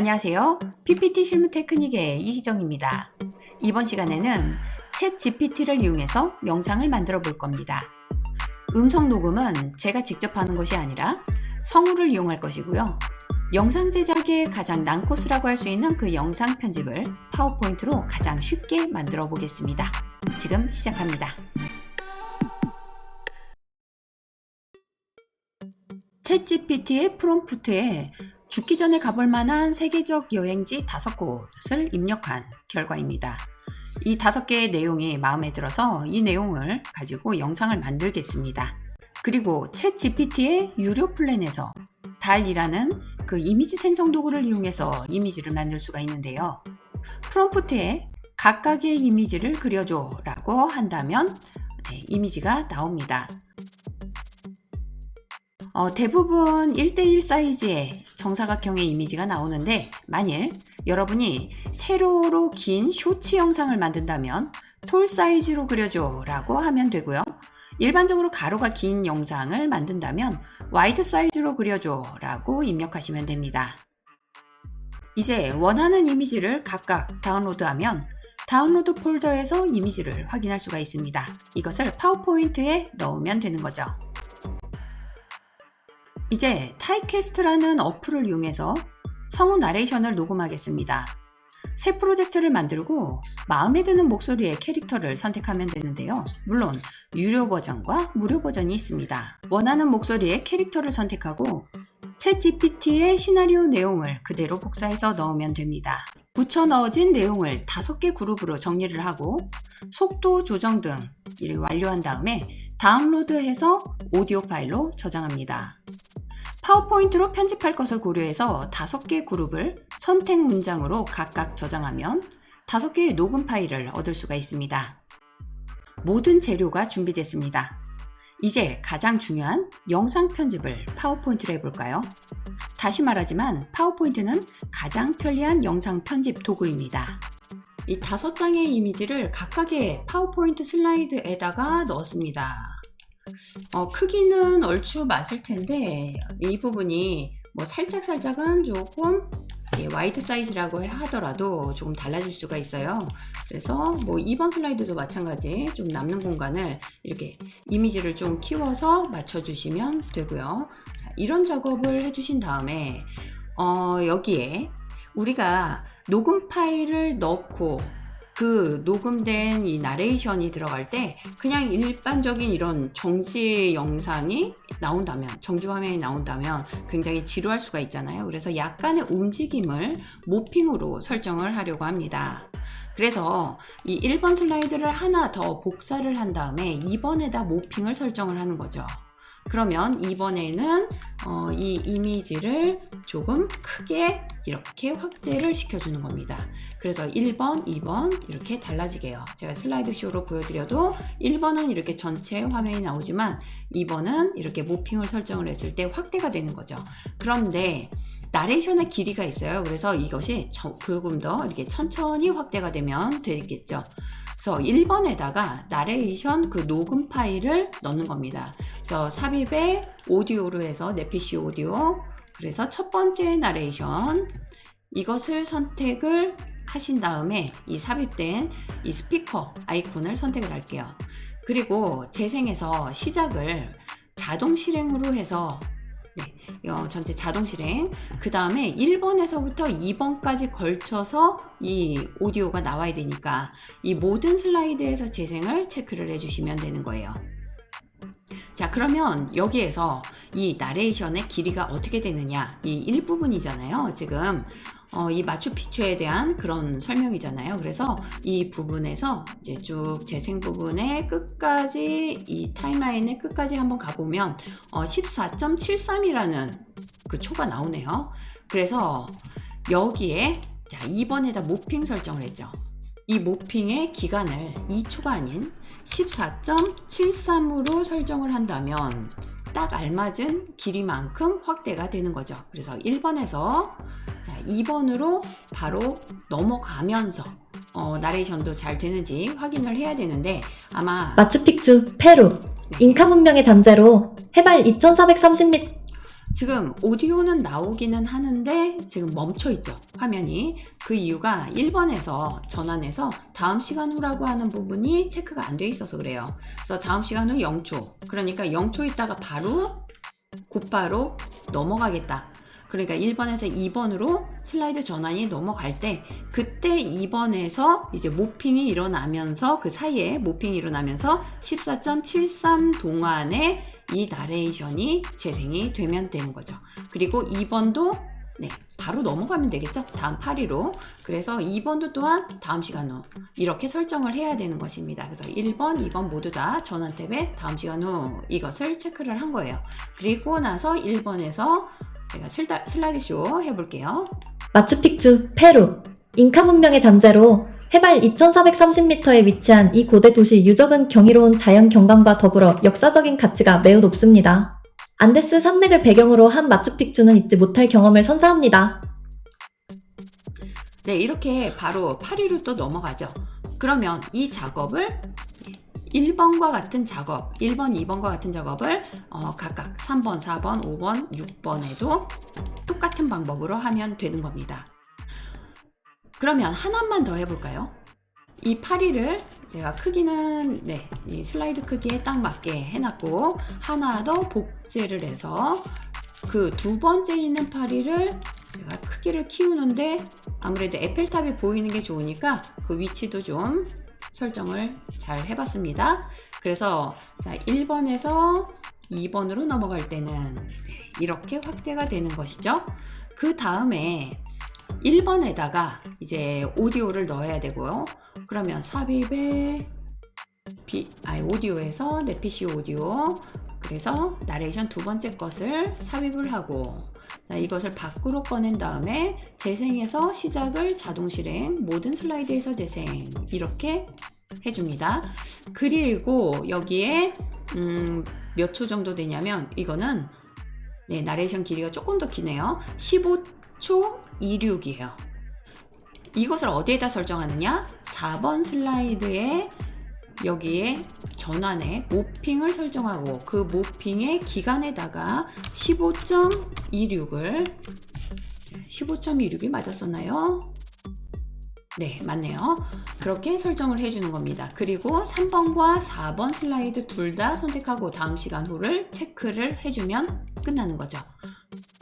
안녕하세요. PPT 실무 테크닉의 이희정입니다. 이번 시간에는 챗 GPT를 이용해서 영상을 만들어 볼 겁니다. 음성 녹음은 제가 직접 하는 것이 아니라 성우를 이용할 것이고요. 영상 제작의 가장 난 코스라고 할 수 있는 그 영상 편집을 파워포인트로 가장 쉽게 만들어 보겠습니다. 지금 시작합니다. 챗 GPT의 프롬프트에 죽기 전에 가볼 만한 세계적 여행지 다섯 곳을 입력한 결과입니다. 이 다섯 개의 내용이 마음에 들어서 이 내용을 가지고 영상을 만들겠습니다. 그리고 챗 GPT의 유료 플랜에서 달이라는 그 이미지 생성 도구를 이용해서 이미지를 만들 수가 있는데요. 프롬프트에 각각의 이미지를 그려줘 라고 한다면 네, 이미지가 나옵니다. 어, 대부분 1대1 사이즈의 정사각형의 이미지가 나오는데 만일 여러분이 세로로 긴 쇼츠 영상을 만든다면 톨 사이즈로 그려줘 라고 하면 되고요. 일반적으로 가로가 긴 영상을 만든다면 와이드 사이즈로 그려줘 라고 입력하시면 됩니다. 이제 원하는 이미지를 각각 다운로드하면 다운로드 폴더에서 이미지를 확인할 수가 있습니다. 이것을 파워포인트에 넣으면 되는 거죠. 이제 타이캐스트라는 어플을 이용해서 성우 나레이션을 녹음하겠습니다. 새 프로젝트를 만들고 마음에 드는 목소리의 캐릭터를 선택하면 되는데요. 물론 유료 버전과 무료 버전이 있습니다. 원하는 목소리의 캐릭터를 선택하고 챗 GPT의 시나리오 내용을 그대로 복사해서 넣으면 됩니다. 붙여 넣어진 내용을 다섯 개 그룹으로 정리를 하고 속도 조정 등 일을 완료한 다음에 다운로드해서 오디오 파일로 저장합니다. 파워포인트로 편집할 것을 고려해서 다섯 개 그룹을 선택 문장으로 각각 저장하면 다섯 개의 녹음 파일을 얻을 수가 있습니다. 모든 재료가 준비됐습니다. 이제 가장 중요한 영상 편집을 파워포인트로 해볼까요? 다시 말하지만 파워포인트는 가장 편리한 영상 편집 도구입니다. 이 다섯 장의 이미지를 각각의 파워포인트 슬라이드에다가 넣었습니다. 어, 크기는 얼추 맞을 텐데 이 부분이 뭐 살짝 살짝은 조금 예, 와이드 사이즈라고 하더라도 조금 달라질 수가 있어요. 그래서 뭐 2번 슬라이드도 마찬가지 좀 남는 공간을 이렇게 이미지를 좀 키워서 맞춰 주시면 되고요. 자, 이런 작업을 해 주신 다음에 어, 여기에 우리가 녹음 파일을 넣고 그 녹음된 이 나레이션이 들어갈 때 그냥 일반적인 이런 정지 영상이 나온다면 정지 화면이 나온다면 굉장히 지루할 수가 있잖아요. 그래서 약간의 움직임을 모핑으로 설정을 하려고 합니다. 그래서 이 1번 슬라이드를 하나 더 복사를 한 다음에 2번에다 모핑을 설정을 하는 거죠. 그러면 이번에는 어, 이 이미지를 조금 크게 이렇게 확대를 시켜주는 겁니다. 그래서 1번, 2번 이렇게 달라지게요. 제가 슬라이드 쇼로 보여드려도 1번은 이렇게 전체 화면이 나오지만 2번은 이렇게 모핑을 설정을 했을 때 확대가 되는 거죠. 그런데 나레이션의 길이가 있어요. 그래서 이것이 조금 더 이렇게 천천히 확대가 되면 되겠죠. 그래서 1번에다가 나레이션 그 녹음 파일을 넣는 겁니다. 그래서 삽입에 오디오로 해서 네피시 오디오 그래서 첫 번째 나레이션 이것을 선택을 하신 다음에 이 삽입된 이 스피커 아이콘을 선택을 할게요. 그리고 재생에서 시작을 자동 실행으로 해서 네, 어, 전체 자동 실행. 그 다음에 1번에서부터 2번까지 걸쳐서 이 오디오가 나와야 되니까 이 모든 슬라이드에서 재생을 체크를 해주시면 되는 거예요. 자, 그러면 여기에서 이 나레이션의 길이가 어떻게 되느냐. 이 일부분이잖아요. 지금 어, 이 마추픽추에 대한 그런 설명이잖아요. 그래서 이 부분에서 이제 쭉 재생 부분의 끝까지 이 타임라인의 끝까지 한번 가보면 어, 14.73이라는 그 초가 나오네요. 그래서 여기에 자 2번에다 모핑 설정을 했죠. 이 모핑의 기간을 2초가 아닌 14.73으로 설정을 한다면 딱 알맞은 길이만큼 확대가 되는 거죠. 그래서 1번에서 자, 2번으로 바로 넘어가면서 어, 나레이션도 잘 되는지 확인을 해야 되는데 아마 마추픽추, 페루, 잉카 문명의 잔재로 해발 2430m 지금 오디오는 나오기는 하는데 지금 멈춰 있죠 화면이. 그 이유가 1번에서 전환해서 다음 시간 후라고 하는 부분이 체크가 안 돼 있어서 그래요. 그래서 다음 시간 후 0초. 그러니까 0초 있다가 바로 곧바로 넘어가겠다. 그러니까 1번에서 2번으로 슬라이드 전환이 넘어갈 때 그때 2번에서 이제 모핑이 일어나면서 그 사이에 모핑이 일어나면서 14.73 동안에 이 나레이션이 재생이 되면 되는 거죠. 그리고 2번도 네, 바로 넘어가면 되겠죠. 다음 8위로. 그래서 2번도 또한 다음 시간 후 이렇게 설정을 해야 되는 것입니다. 그래서 1번, 2번 모두 다 전원 탭에 다음 시간 후 이것을 체크를 한 거예요. 그리고 나서 1번에서 제가 슬다, 슬라이드 쇼 해볼게요. 마추픽추, 페루. 잉카 문명의 잔재로 해발 2430m에 위치한 이 고대 도시 유적은 경이로운 자연 경관과 더불어 역사적인 가치가 매우 높습니다. 안데스 산맥을 배경으로 한 마추픽추는 잊지 못할 경험을 선사합니다. 네, 이렇게 바로 8위로 또 넘어가죠. 그러면 이 작업을 1번과 같은 작업, 1번, 2번과 같은 작업을 어, 각각 3번, 4번, 5번, 6번에도 똑같은 방법으로 하면 되는 겁니다. 그러면 하나만 더 해볼까요? 이 8위를 제가 크기는 네, 이 슬라이드 크기에 딱 맞게 해놨고 하나 더 복제를 해서 그 두 번째 있는 8위를 제가 크기를 키우는데 아무래도 에펠탑이 보이는 게 좋으니까 그 위치도 좀 설정을 잘 해봤습니다. 그래서 자, 1번에서 2번으로 넘어갈 때는 네, 이렇게 확대가 되는 것이죠. 그 다음에 1번에다가 이제 오디오를 넣어야 되고요. 그러면 삽입에 비, 아니, 오디오에서 내 PC 오디오 그래서 나레이션 두 번째 것을 삽입을 하고 자, 이것을 밖으로 꺼낸 다음에 재생해서 시작을 자동 실행 모든 슬라이드에서 재생 이렇게 해줍니다. 그리고 여기에 음, 몇 초 정도 되냐면 이거는 네, 나레이션 길이가 조금 더 기네요. 15초 26이에요. 이것을 어디에다 설정하느냐? 4번 슬라이드에 여기에 전환에 모핑을 설정하고 그 모핑의 기간에다가 15.26을 15.26이 맞았었나요? 네, 맞네요. 그렇게 설정을 해주는 겁니다. 그리고 3번과 4번 슬라이드 둘 다 선택하고 다음 시간 후를 체크를 해주면 끝나는 거죠.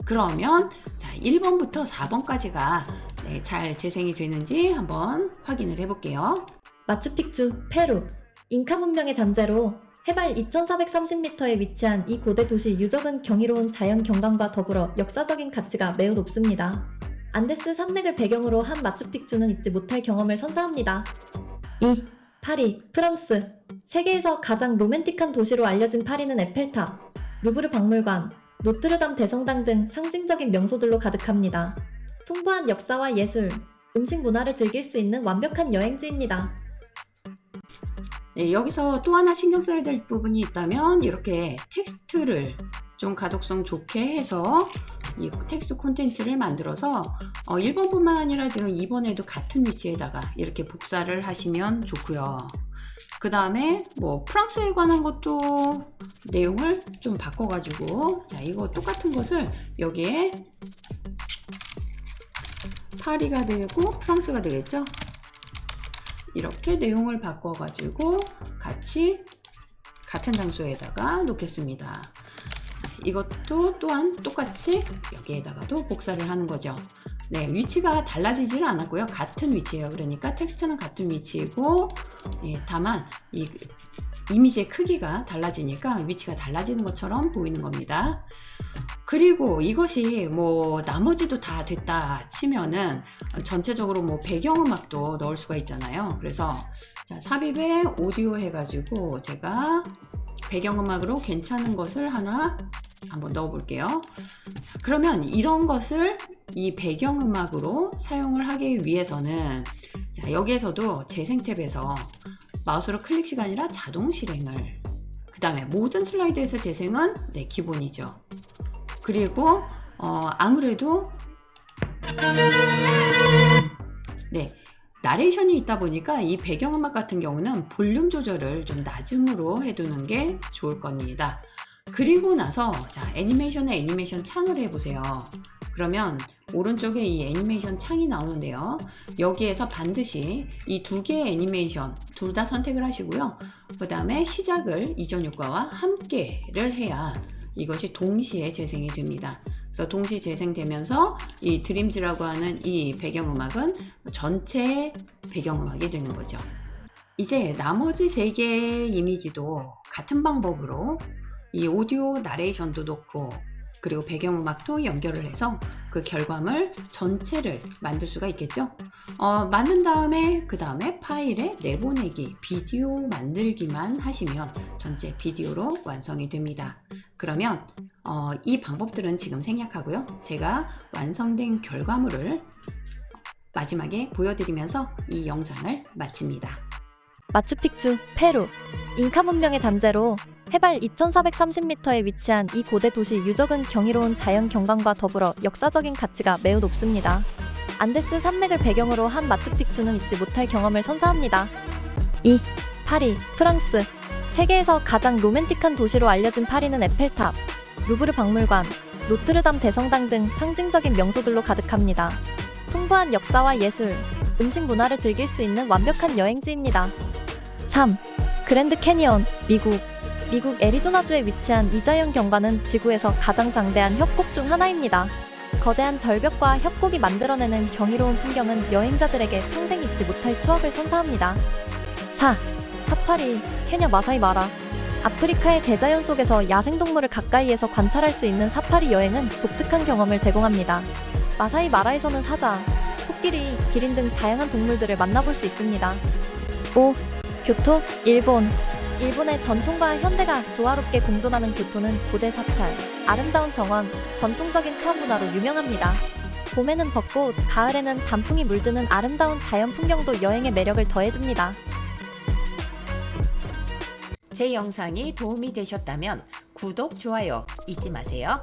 그러면 자, 1번부터 4번까지가 네, 잘 재생이 되는지 한번 확인을 해볼게요. 마추픽추, 페루. 잉카 문명의 잔재로 해발 2430m에 위치한 이 고대 도시 유적은 경이로운 자연 경관과 더불어 역사적인 가치가 매우 높습니다. 안데스 산맥을 배경으로 한 마추픽추는 잊지 못할 경험을 선사합니다. 2. 파리, 프랑스. 세계에서 가장 로맨틱한 도시로 알려진 파리는 에펠탑, 루브르 박물관, 노트르담 대성당 등 상징적인 명소들로 가득합니다. 풍부한 역사와 예술, 음식 문화를 즐길 수 있는 완벽한 여행지입니다. 네, 여기서 또 하나 신경 써야 될 부분이 있다면 이렇게 텍스트를 좀 가독성 좋게 해서 이 텍스트 콘텐츠를 만들어서 어, 1번뿐만 아니라 지금 2번에도 같은 위치에다가 이렇게 복사를 하시면 좋고요. 그 다음에 뭐 프랑스에 관한 것도 내용을 좀 바꿔가지고 자 이거 똑같은 것을 여기에 파리가 되고 프랑스가 되겠죠? 이렇게 내용을 바꿔가지고 같이 같은 장소에다가 놓겠습니다. 이것도 또한 똑같이 여기에다가도 복사를 하는 거죠. 네, 위치가 달라지지는 않았고요. 같은 위치예요. 그러니까 텍스트는 같은 위치이고, 예, 다만 이 이미지의 크기가 달라지니까 위치가 달라지는 것처럼 보이는 겁니다. 그리고 이것이 뭐 나머지도 다 됐다 치면은 전체적으로 뭐 배경음악도 넣을 수가 있잖아요. 그래서 자, 삽입에 오디오 해가지고 제가 배경음악으로 괜찮은 것을 하나 한번 넣어 볼게요. 그러면 이런 것을 이 배경음악으로 사용을 하기 위해서는 자, 여기에서도 재생 탭에서 마우스로 클릭 시간이라 자동 실행을 그 다음에 모든 슬라이드에서 재생은 네, 기본이죠. 그리고 어, 아무래도 네 나레이션이 있다 보니까 이 배경음악 같은 경우는 볼륨 조절을 좀 낮음으로 해두는 게 좋을 겁니다. 그리고 나서 자 애니메이션에 애니메이션 창을 해보세요. 그러면 오른쪽에 이 애니메이션 창이 나오는데요. 여기에서 반드시 이 두 개의 애니메이션 둘 다 선택을 하시고요. 그 다음에 시작을 이전 효과와 함께를 해야 이것이 동시에 재생이 됩니다. 그래서 동시 재생되면서 이 드림즈라고 하는 이 배경음악은 전체 배경음악이 되는 거죠. 이제 나머지 세 개의 이미지도 같은 방법으로 이 오디오 나레이션도 놓고 그리고 배경음악도 연결을 해서 그 결과물 전체를 만들 수가 있겠죠. 어, 만든 다음에 그 다음에 파일에 내보내기 비디오 만들기만 하시면 전체 비디오로 완성이 됩니다. 그러면 어, 이 방법들은 지금 생략하고요. 제가 완성된 결과물을 마지막에 보여드리면서 이 영상을 마칩니다. 마추픽추, 페루. 잉카 문명의 잔재로 해발 2430m에 위치한 이 고대 도시 유적은 경이로운 자연 경관과 더불어 역사적인 가치가 매우 높습니다. 안데스 산맥을 배경으로 한 마추픽추는 잊지 못할 경험을 선사합니다. 2. 파리, 프랑스. 세계에서 가장 로맨틱한 도시로 알려진 파리는 에펠탑, 루브르 박물관, 노트르담 대성당 등 상징적인 명소들로 가득합니다. 풍부한 역사와 예술, 음식 문화를 즐길 수 있는 완벽한 여행지입니다. 3. 그랜드 캐니언, 미국. 미국 애리조나주에 위치한 이 자연 경관은 지구에서 가장 장대한 협곡 중 하나입니다. 거대한 절벽과 협곡이 만들어내는 경이로운 풍경은 여행자들에게 평생 잊지 못할 추억을 선사합니다. 4. 사파리, 케냐 마사이 마라. 아프리카의 대자연 속에서 야생동물을 가까이에서 관찰할 수 있는 사파리 여행은 독특한 경험을 제공합니다. 마사이 마라에서는 사자, 코끼리, 기린 등 다양한 동물들을 만나볼 수 있습니다. 5. 교토, 일본. 일본의 전통과 현대가 조화롭게 공존하는 교토는 고대 사찰, 아름다운 정원, 전통적인 차 문화로 유명합니다. 봄에는 벚꽃, 가을에는 단풍이 물드는 아름다운 자연 풍경도 여행의 매력을 더해줍니다. 제 영상이 도움이 되셨다면 구독, 좋아요 잊지 마세요.